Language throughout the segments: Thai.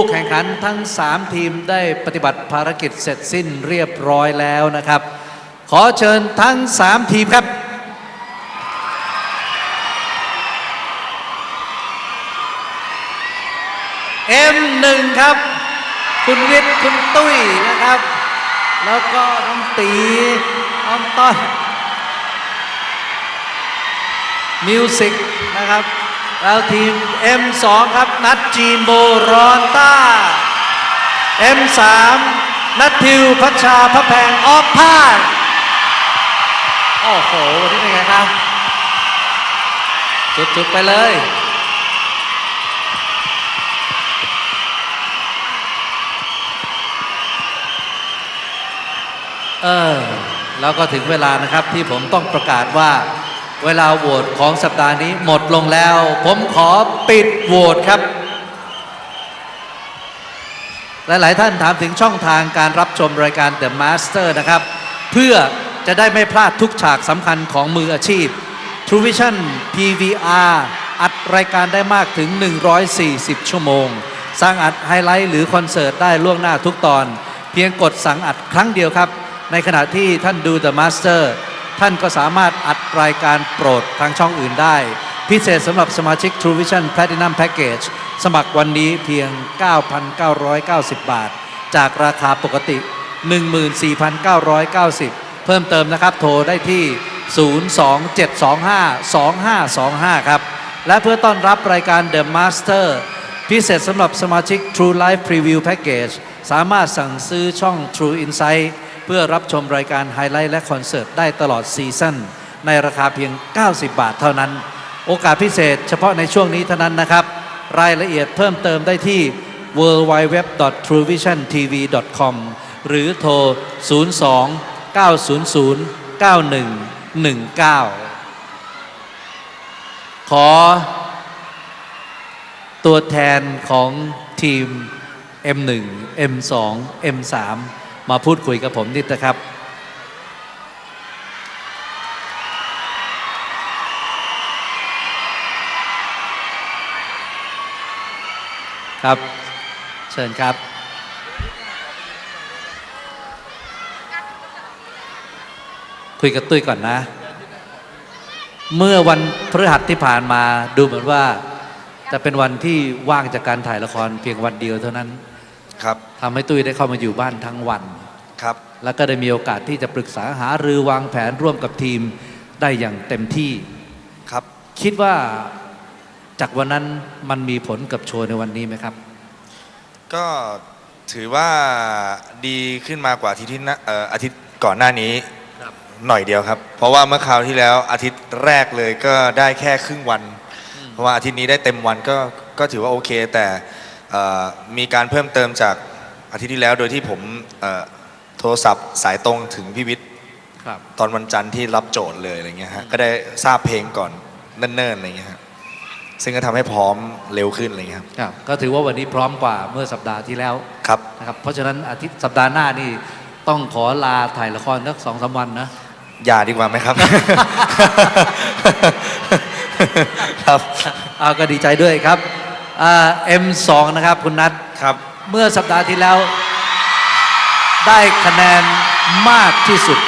ผู้แข่งขันทั้ง 3 ทีมได้ปฏิบัติภารกิจเสร็จสิ้นเรียบร้อยแล้วนะครับ ขอเชิญทั้ง 3 ทีมครับ M1 ครับ คุณวิทย์คุณตุ้ยนะครับ แล้วก็น้องตีน้องต้อนมิวสิกนะครับ แล้วทีม M2 ครับ นัดจีนโบรอนต้า M3 นัดทิวพัชชาพระแพงออฟพาดโอ้โห วันนี้เป็นไงครับสุดๆไปเลย เออ แล้วก็ถึงเวลานะครับที่ผมต้องประกาศว่า เวลาโหวตของสัปดาห์นี้หมดลงแล้ว ผมขอปิดโหวตครับหลาย ๆ ท่านถามถึงช่องทางการรับชมรายการ The Master นะครับ เพื่อจะได้ไม่พลาดทุกฉากสำคัญของมืออาชีพ True Vision PVR อัดรายการได้มากถึง 140 ชั่วโมง สร้างอัดไฮไลท์ หรือคอนเสิร์ตได้ล่วงหน้าทุกตอน เพียงกดสั่งอัดครั้งเดียวครับ ในขณะที่ท่านดู The Master ท่านก็สามารถอัดรายการโปรดทางช่องอื่นได้ พิเศษสำหรับสมาชิก True Vision Platinum Package สมัครวันนี้เพียง 9,990 บาท จากราคาปกติ 14,990 เพิ่มเติมนะครับ โทรได้ที่ 027252525 ครับ และเพื่อต้อนรับรายการ The Master พิเศษสำหรับสมาชิก True Life Preview Package สามารถสั่งซื้อช่อง True Insight เพื่อรับชมรายการไฮไลท์และคอนเสิร์ตได้ตลอดซีซั่นในราคาเพียง 90 บาทเท่านั้น โอกาสพิเศษเฉพาะในช่วงนี้เท่านั้นนะครับ รายละเอียดเพิ่มเติมได้ที่ www.truevisiontv.com หรือโทร 02 900 9119 ขอ ตัวแทนของทีม M1 M2 M3 มาพูดคุยกับผมนิดนะครับ ครับ เชิญครับ คุยกับตุ้ยก่อนนะ เมื่อวันพฤหัสที่ผ่านมาดูเหมือนว่าจะเป็นวันที่ว่างจากการถ่ายละครเพียงวันเดียวเท่านั้น ครับทำให้ตุ้ยได้เข้ามาอยู่บ้านทั้งวันครับ แล้วก็ได้มีโอกาสที่จะปรึกษาหารือวางแผนร่วมกับทีมได้อย่างเต็มที่ครับ คิดว่าจากวันนั้นมันมีผลกับโชว์ในวันนี้ไหมครับ ก็ถือว่าดีขึ้นมากว่าอาทิตย์ที่น่ะเอ่ออาทิตย์ก่อนหน้านี้ครับ หน่อยเดียวครับ เพราะว่าเมื่อคราวที่แล้วอาทิตย์แรกเลยก็ได้แค่ครึ่งวัน เพราะว่าอาทิตย์นี้ได้เต็มวันก็ก็ถือว่าโอเค แต่เอ่อ มีการเพิ่มเติมจากอาทิตย์ที่แล้ว โดยที่ผมเอ่อโทรศัพท์สายตรงถึงพี่วิทย์ครับตอนวันจันทร์ที่รับโจทย์เลยอะไรเงี้ยฮะก็ได้ทราบเพลงก่อนเนิ่นๆอะไรเงี้ยฮะซึ่งก็ทำให้พร้อมเร็วขึ้นอะไรเงี้ยครับครับก็ถือว่าวันนี้พร้อมกว่าเมื่อสัปดาห์ที่แล้วครับนะครับเพราะฉะนั้นอาทิตย์สัปดาห์หน้านี่ต้องขอลาถ่ายละครสักสองสามวันนะอย่าดีกว่าไหมครับ ครับเอาก็ดีใจด้วยครับ อ่า M2 นะครับคุณนัทครับ เมื่อสัปดาห์ที่แล้ว ได้คะแนนมากที่สุด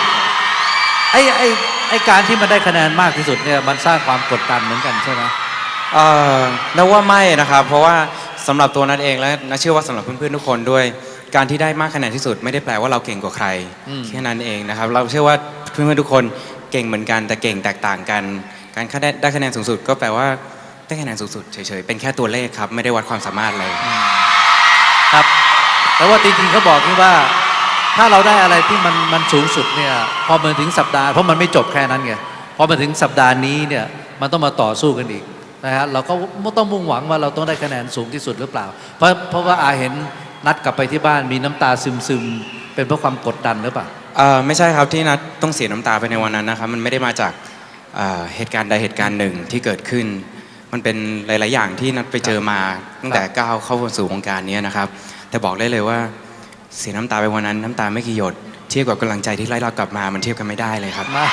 ไอ้ไอ้ไอ้การที่มันได้คะแนนมากที่สุดเนี่ยมันสร้างความกดดันเหมือนกันใช่ไหมเอ่อนับว่าไม่นะครับ เพราะว่าสำหรับตัวนัทเองและนัทเชื่อว่าสำหรับเพื่อนๆทุกคนด้วย การที่ได้มากคะแนนที่สุด ไม่ได้แปลว่าเราเก่งกว่าใครอืมแค่นั้นเองนะครับ เราเชื่อว่าเพื่อนๆทุกคนเก่งเหมือนกันแต่เก่งแตกต่างกัน การคะแนนได้คะแนนสูงสุดก็แปลว่า ได้คะแนนสูงสุดเฉยๆ เป็นแค่ตัวเลขครับ ไม่ได้วัดความสามารถเลย ครับ แต่ว่าจริงๆเขาบอกที่ว่า ถ้าเราได้อะไรที่มันมันสูงสุดเนี่ยพอมาถึงสัปดาห์เพราะมันไม่จบแค่นั้นไงพอมาถึงสัปดาห์นี้เนี่ยมันต้องมาต่อสู้กันอีกนะฮะเราก็ต้องมุ่งหวังว่าเราต้องได้คะแนนสูงที่สุดหรือเปล่า เพราะเพราะว่าอาเห็นนัดกลับไปที่บ้านมีน้ำตาซึมๆเป็นเพราะความกดดันหรือเปล่าเอ่อไม่ใช่ครับที่นัทต้องเสียน้ำตาไปในวันนั้นนะครับมันไม่ได้มาจากเอ่อเหตุการณ์ใดเหตุการณ์หนึ่งที่เกิดขึ้น มันเป็นหลาย ๆ อย่างที่นัทไปเจอมาตั้งแต่ก้าวเข้าสู่วงการนี้นะครับ แต่บอกได้เลยว่าเสียน้ำตาไปวันนั้น น้ำตาไม่กี่หยด เทียบกับกำลังใจที่ไล่เรากลับมามันเทียบกันไม่ได้เลยครับมา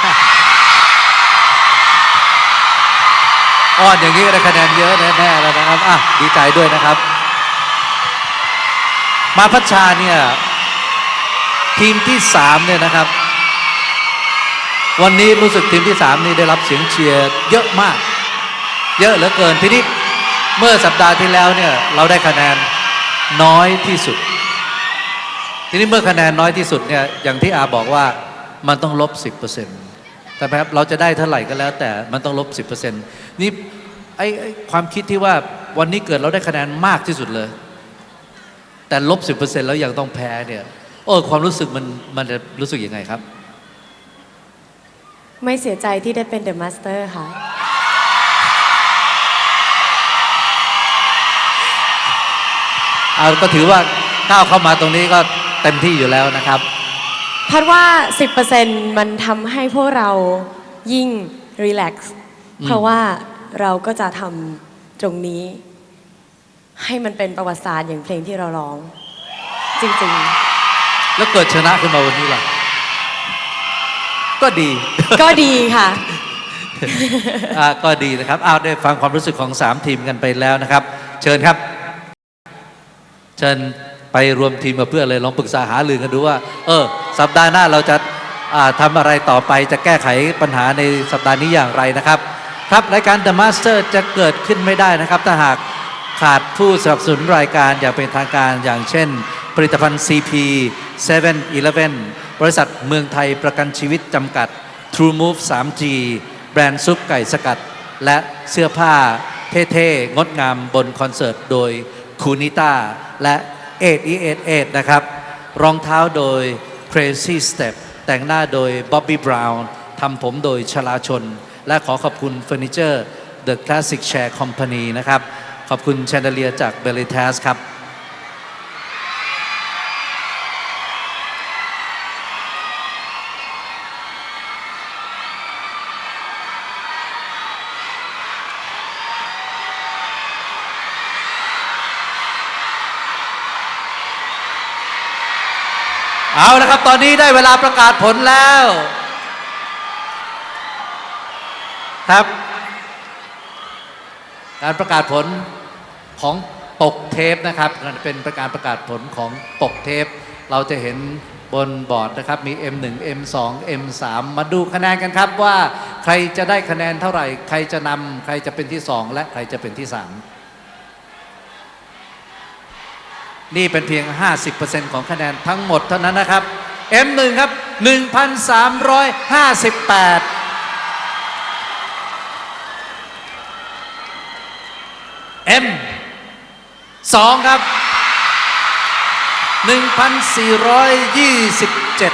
อ้อนอย่างนี้ก็ได้คะแนนเยอะแน่ๆแล้วนะครับอะดีใจด้วยนะครับ มาพัชชาเนี่ยทีมที่สามเนี่ยนะครับ วันนี้รู้สึกทีมที่สามนี่ได้รับเสียงเชียร์เยอะมาก เยอะเหลือเกินทีนี้เมื่อสัปดาห์ที่แล้วเนี่ยเราได้คะแนนน้อยที่สุด ทีนี้เมื่อคะแนนน้อยที่สุดเนี่ยอย่างที่อาบอกว่ามันต้องลบ 10%แต่แบบเราจะได้เท่าไหร่ก็แล้ว แต่มันต้องลบ 10%นี่ไอ้ไอ้ความคิดที่ว่าวันนี้เกิดเราได้คะแนนมากที่สุดเลย แต่ลบ 10%แล้วยังต้องแพ้เนี่ยโอ้ความรู้สึกมันมันจะรู้สึกยังไงครับ ไม่เสียใจที่ได้เป็นเดอะมาสเตอร์ค่ะ เอาก็ถือว่าก้าวเข้ามาตรงนี้ก็เต็มที่อยู่แล้วนะครับพัดว่า 10%มันทำให้พวกเรายิ่งรีแลกซ์อืมเพราะว่าเราก็จะทำตรงนี้ ให้มันเป็นประวัติศาสตร์อย่างเพลงที่เราร้อง จริงแล้วเกิดชนะขึ้นมาวันนี้ล่ะ ก็ดีๆก็ดีค่ะอ่าก็ดีนะครับเอาได้ฟังความรู้สึกของ 3 ทีมกันไปแล้วนะครับ เชิญครับ เชิญไปรวมทีมกับเพื่อนเลยลองปรึกษาหารือกันดูว่า เออ สัปดาห์หน้าเราจะาทำอะไรต่อไปจะแก้ไขปัญหาในสัปดาห์นี้อย่างไรนะครับ ครับรายการ The Master จะเกิดขึ้นไม่ได้นะครับ ถ้าหากขาดผู้สนับสนุนรายการอย่างเป็นทางการอย่างเช่น ผลิตภัณฑ์ CP 7-Eleven บริษัทเมืองไทยประกันชีวิตจำกัด True Move 3G แบรนด์ซุปไก่สกัด และเสื้อผ้าเท่ๆ งดงามบนคอนเสิร์ตโดย คูนิต้าและเอ็ดอีเอ็ดนะครับ รองเท้าโดย Crazy Step แต่งหน้าโดย Bobby Brown ทำผมโดยชลาชน และขอขอบคุณเฟอร์นิเจอร์ The Classic Chair Company นะครับ ขอบคุณแชนเดเลียจาก b e l l y t a s ครับ เอาละครับ ตอนนี้ได้เวลาประกาศผลแล้ว ครับ การประกาศผลของปกเทปนะครับเป็นประการประกาศผลของปกเทป เราจะเห็นบนบอร์ดนะครับมี M1 M2 M3 มาดูคะแนนกันครับว่าใครจะได้คะแนนเท่าไหร่ ใครจะนำใครจะเป็นที่ 2 และใครจะเป็นที่ 3 นี่เป็นเพียง 50%ของคะแนนทั้งหมดเท่านั้นนะครับ M1 ครับ 1,358 M 2ครับ 1,427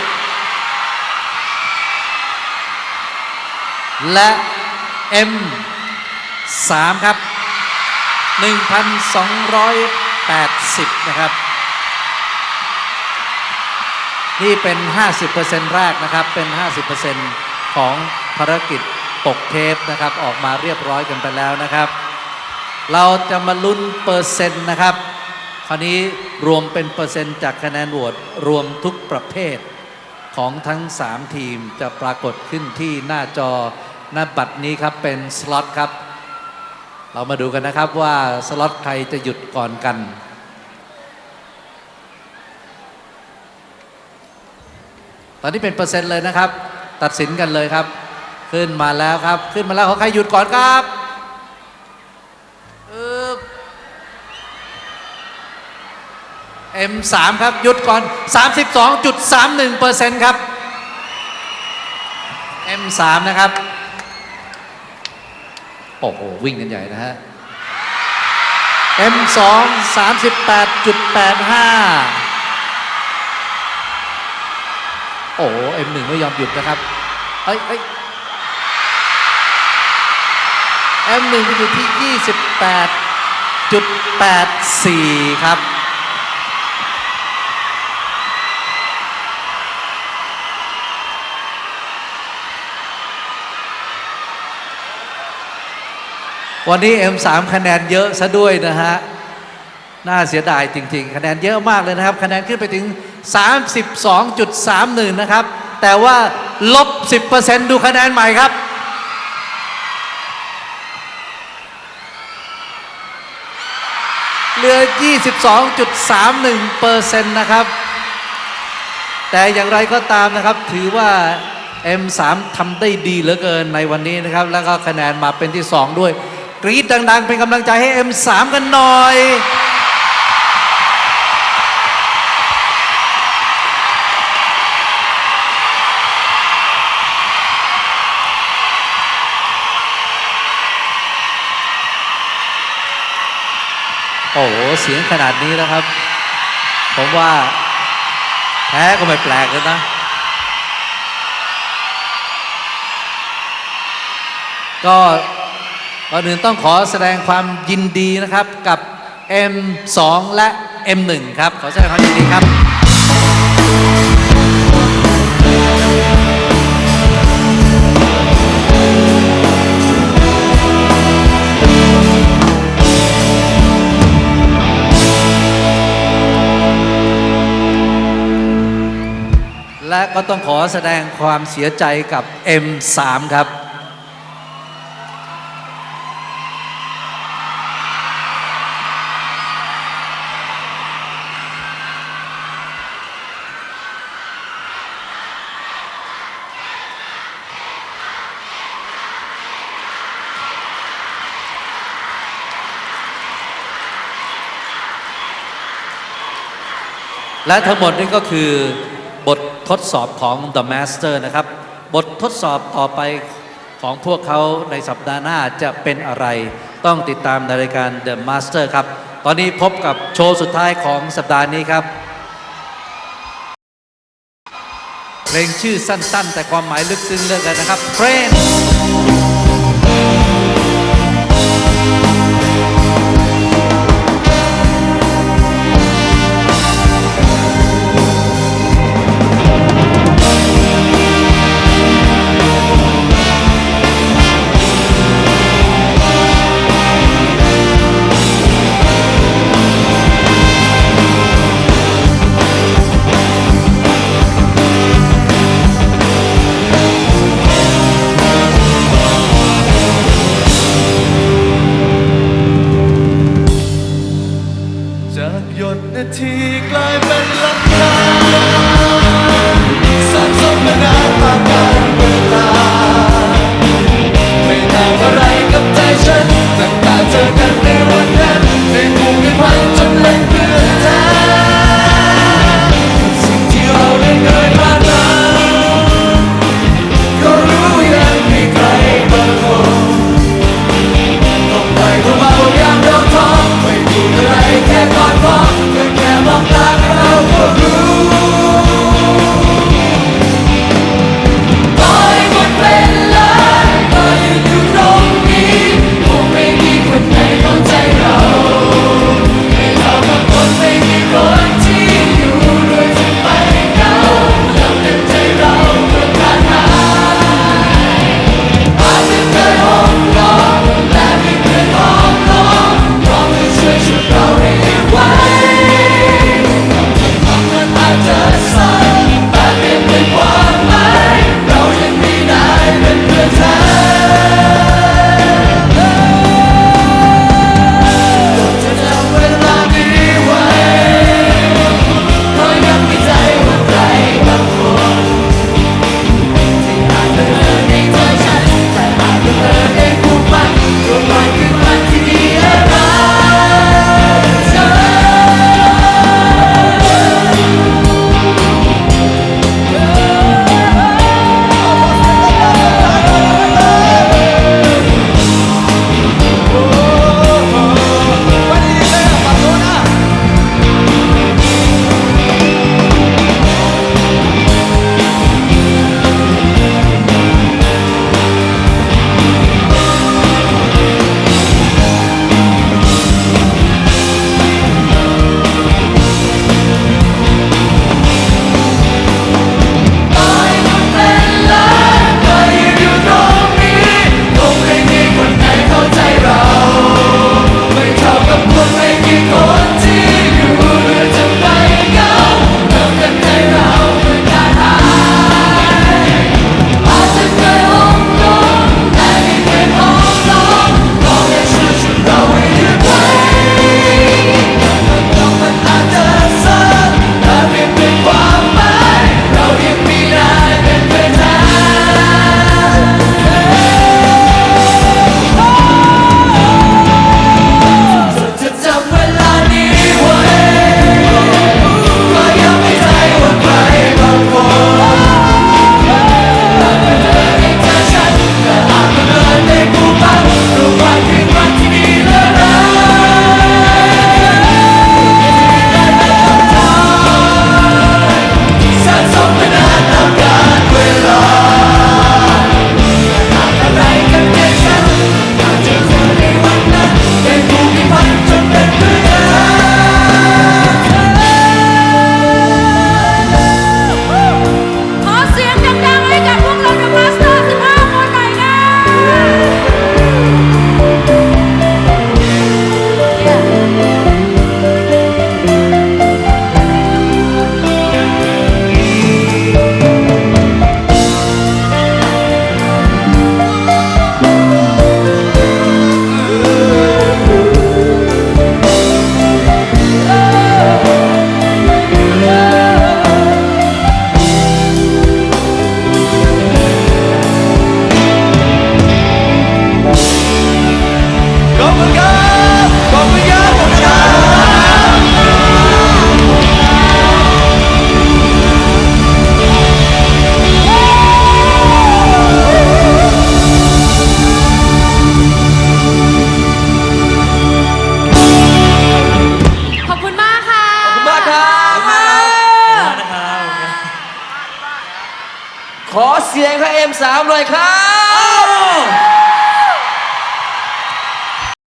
และ M 3ครับ 1,200 80 นะครับ นี่เป็น 50%แรกนะครับ เป็น 50%ของภารกิจปกเทปนะครับ ออกมาเรียบร้อยกันไปแล้วนะครับ เราจะมาลุ้นเปอร์เซ็นต์นะครับ คราวนี้รวมเป็นเปอร์เซ็นต์จากคะแนนโหวตรวมทุกประเภทของทั้ง 3 ทีมจะปรากฏขึ้นที่หน้าจอหน้าบัตรนี้ครับเป็นสล็อตครับ เรามาดูกันนะครับว่าสล็อตใครจะหยุดก่อนกัน ตอนนี้เป็นเปอร์เซ็นต์เลยนะครับ ตัดสินกันเลยครับ ขึ้นมาแล้วครับ ขึ้นมาแล้วขอใครหยุดก่อนครับเอ็มสามครับหยุดก่อน 32.31เปอร์เซ็นต์ครับ M3 นะครับ โอ้โห วิ่งกันใหญ่นะฮะ M2 38.85 โอ้โห M1 ไม่ยอมหยุดนะครับเอ้ยเอ้ย M1 อยู่ที่ 28.84 ครับ วันนี้ M3 คะแนนเยอะซะด้วยนะฮะ น่าเสียดายจริง ๆ คะแนนเยอะมากเลยนะครับ คะแนนขึ้นไปถึง 32.31 นะครับ แต่ว่าลบ 10%ดูคะแนนใหม่ครับ เหลือ 22.31เปอร์เซ็นต์นะครับ แต่อย่างไรก็ตามนะครับ ถือว่า M3 ทำได้ดีเหลือเกินในวันนี้นะครับ แล้วก็คะแนนมาเป็นที่ 2 ด้วย กรี๊ดดัง ๆ เป็นกำลังใจให้ M3 กันหน่อย โอ้โห เสียงขนาดนี้นะครับ ผมว่าแพ้ก็ไม่แปลกเลยนะก็ ก่อนอื่นต้องขอแสดงความยินดีนะครับกับ M2 และ M1 ครับ ขอแสดงความยินดีครับ และก็ต้องขอแสดงความเสียใจกับ M3 ครับ และทั้งหมดนี้ก็คือบททดสอบของ The Master นะครับ บททดสอบต่อไปของพวกเขาในสัปดาห์หน้าจะเป็นอะไร ต้องติดตามในรายการ The Master ครับ ตอนนี้พบกับโชว์สุดท้ายของสัปดาห์นี้ครับ เพลงชื่อสั้น ๆ แต่ความหมายลึกซึ้งเลือกินนะครับ Friends